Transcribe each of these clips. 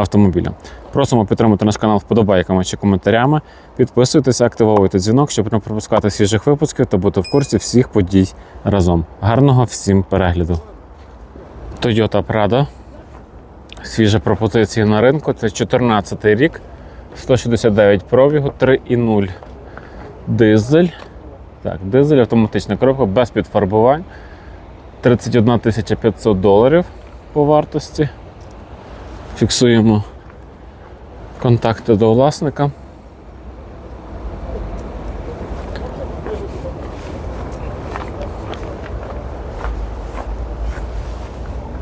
автомобіля. Просимо підтримати наш канал вподобайками чи коментарями. Підписуйтесь, активовуйте дзвінок, щоб не пропускати свіжих випусків та бути в курсі всіх подій разом. Гарного всім перегляду! Toyota Prado. Свіжа пропозиція на ринку. Це 14 рік, 169 пробігу, 3,0 дизель. Так, дизель, автоматична коробка без підфарбувань. 31 500 доларів по вартості. Фіксуємо контакти до власника.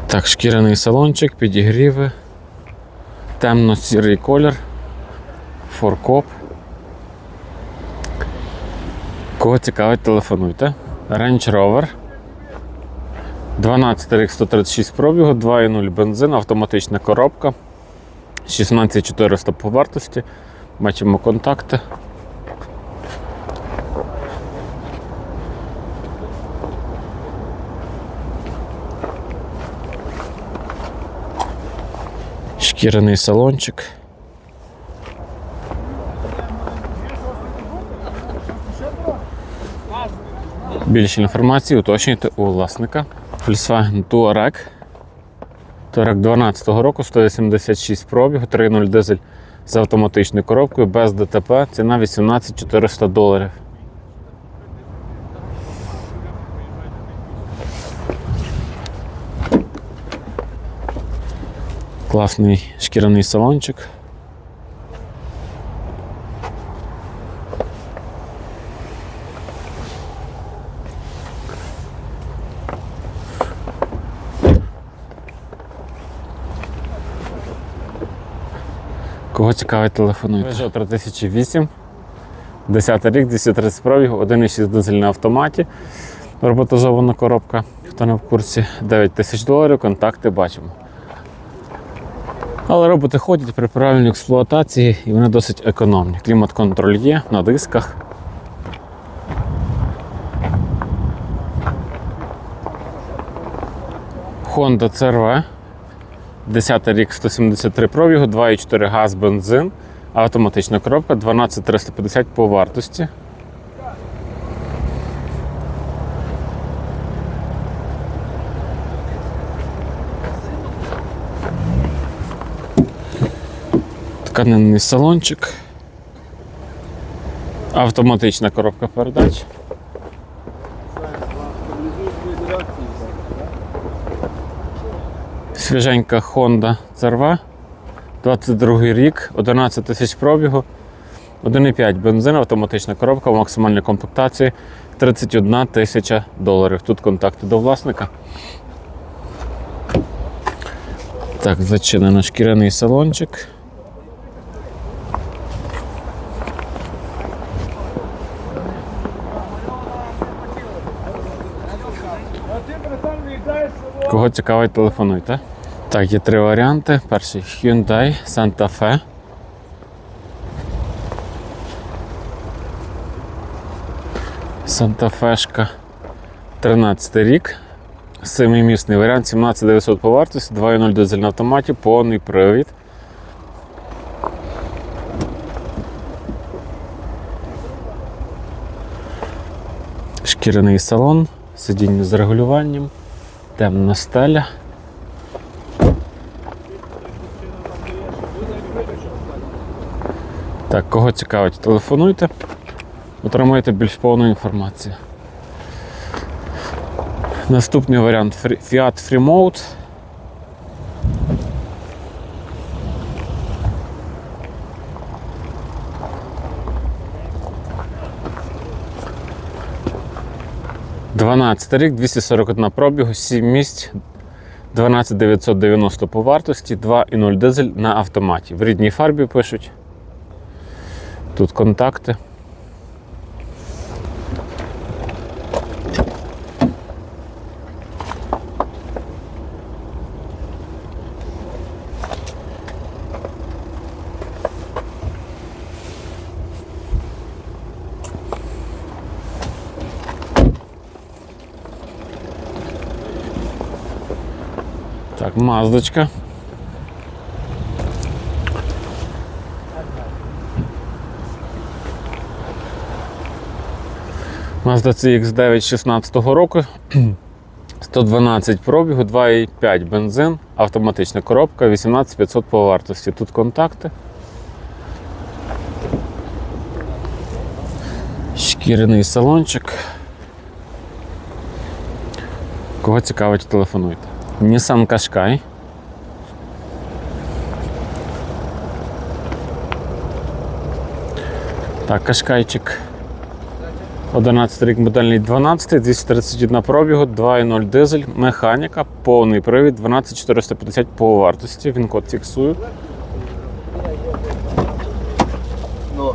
Так, шкіряний салончик, підігріви, темно-сірий колір, форкоп. Кого цікавить, телефонуйте. Range Rover. 12 рік 136 пробігу, 2,0 бензин, автоматична коробка. 16400 по вартості. Бачимо контакти. Шкіряний салончик. Більше інформації уточнюйте у власника. Volkswagen Touareg. Touareg 12 року, 186 пробігу, 3.0 дизель з автоматичною коробкою, без ДТП. Ціна 18 400 доларів. Класний шкіряний салончик. Кого цікавить, телефонуйте. Peugeot 3008, 10 рік, 230 пробігу, 1,6 дизель на автоматі. Роботизована коробка. Хто не в курсі, 9 тисяч доларів, контакти бачимо. Але роботи ходять при правильній експлуатації і вони досить економні. Клімат-контроль є на дисках. Honda CRV. 10 рік 173 пробігу, 2,4 газ, бензин, автоматична коробка, 12350 по вартості. Тканинний салончик. Автоматична коробка передач. Свіженька Honda CRV. 22 рік, 11 тисяч пробігу, 1,5 бензин, автоматична коробка, в максимальній комплектації 31 тисяча доларів. Тут контакти до власника. Так, зачинено шкіряний салончик. Кого цікавить, телефонуйте. Так, є три варіанти. Перший Hyundai Santa Fe. Santa Fe 13 рік. Семимісний варіант, 17900 по вартості, 2.0 дизель на автоматі, повний привід. Шкіряний салон, сидіння з регулюванням, темна стеля. Так, кого цікавить, телефонуйте, отримаєте більш повну інформацію. Наступний варіант Fiat Freemode. Дванадцятий рік, 241 пробігу, 7 місць, 12990 по вартості, 2,0 дизель на автоматі. В рідній фарбі пишуть. Тут контакти. Так, маздочка. Mazda CX9 16 року. 112 пробігу, 2,5 бензин, автоматична коробка, 18500 по вартості. Тут контакти. Шкіряний салончик. Кого цікавить, телефонуйте. Nissan Qashqai. Так, Кашкайчик. 11 рік модельний 12, 231 пробігу, 2.0 дизель, механіка, повний привід, 12450 по вартості. Він код фіксую. Ну.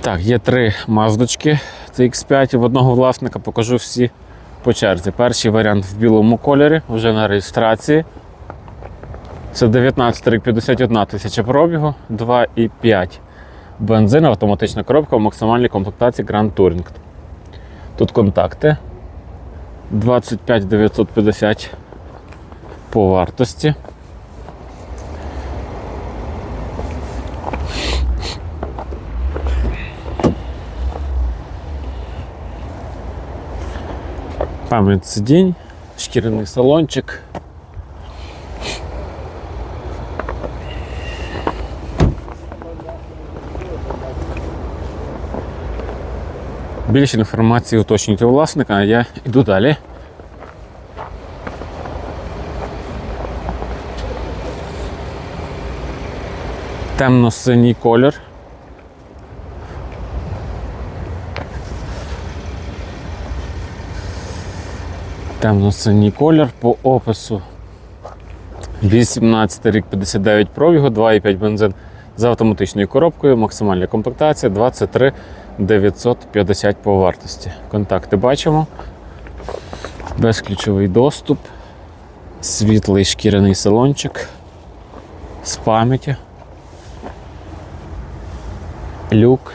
Так, є три маздочки. Це X5 в одного власника покажу всі по черзі. Перший варіант в білому кольорі, вже на реєстрації. Це 19 рік 51 тисяча пробігу, 2,5 бензин, автоматична коробка в максимальній комплектації Grand Touring. Тут контакти 25 950 по вартості. Пам'ять сидінь, шкіряний салончик. Більше інформації уточнюйте у власника, а я йду далі. Темно-синій колір. Темно-синій колір по опису. 18 рік 59 пробігу, 2,5 бензин з автоматичною коробкою, максимальна комплектація 23 950 по вартості. Контакти бачимо. Безключовий доступ, світлий шкіряний салончик з пам'яті. Люк.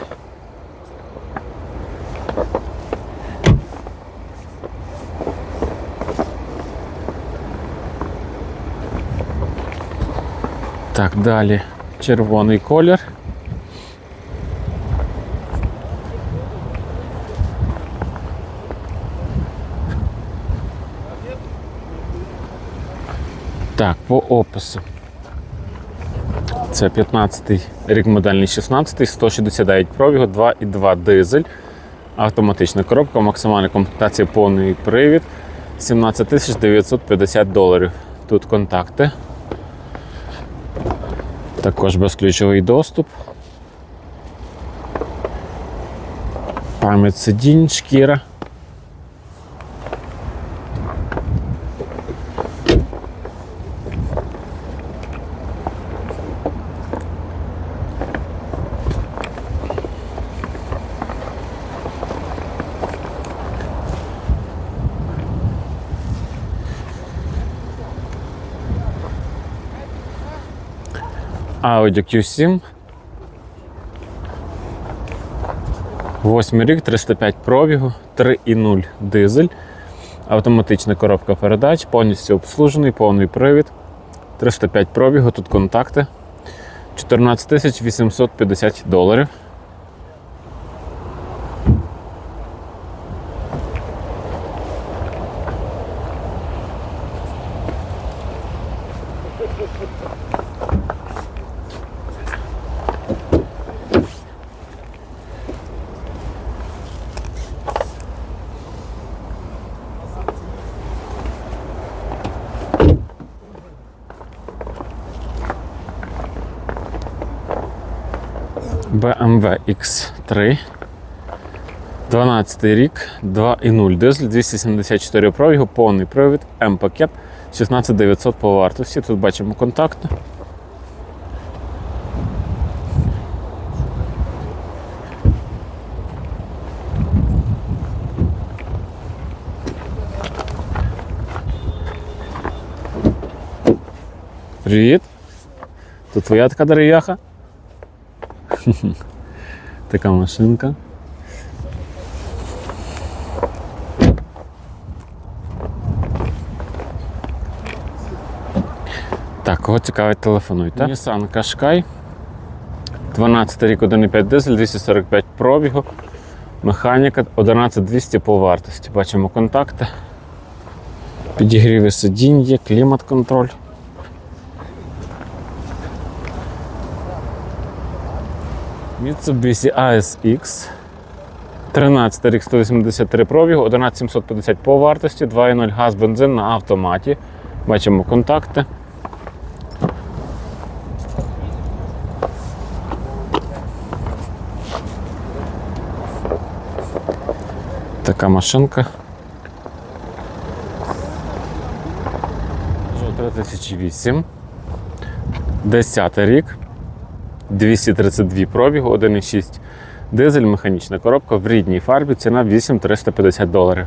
Так, далі червоний колір. Так, по опису. Це 15-й рік модельний 16, 169 пробігу, 2,2 дизель. Автоматична коробка, максимальна комплектація повний привід. 17 950 доларів. Тут контакти. Також безключовий доступ. Пам'ять сидінь, шкіра. Audi Q7. Восьмий рік, 305 пробігу, 3,0 дизель, автоматична коробка передач, повністю обслужений, повний привід. 305 пробігу, тут контакти. 14 850 доларів. BMW X3. 12 рік, 2,0 дизель, 274 пробігу, повний привід, М-пакет, 16900 по вартості. Тут бачимо контакти. Привіт! Тут твоя така дерев'яха? Така машинка. Так, кого цікавить, телефонуйте. Nissan Qashqai. 12 рік 1,5 дизель, 245 пробігу. Механіка 11200 по вартості. Бачимо контакти. Підігріви сидінь є, клімат-контроль. Mitsubishi ASX. 13 рік 183 пробігу, 11750 по вартості, 2,0 газ бензин на автоматі. Бачимо контакти. Така машинка. Peugeot 3008. 10 рік. 232 пробігу, 1,6 дизель, механічна коробка в рідній фарбі, ціна 8350 доларів.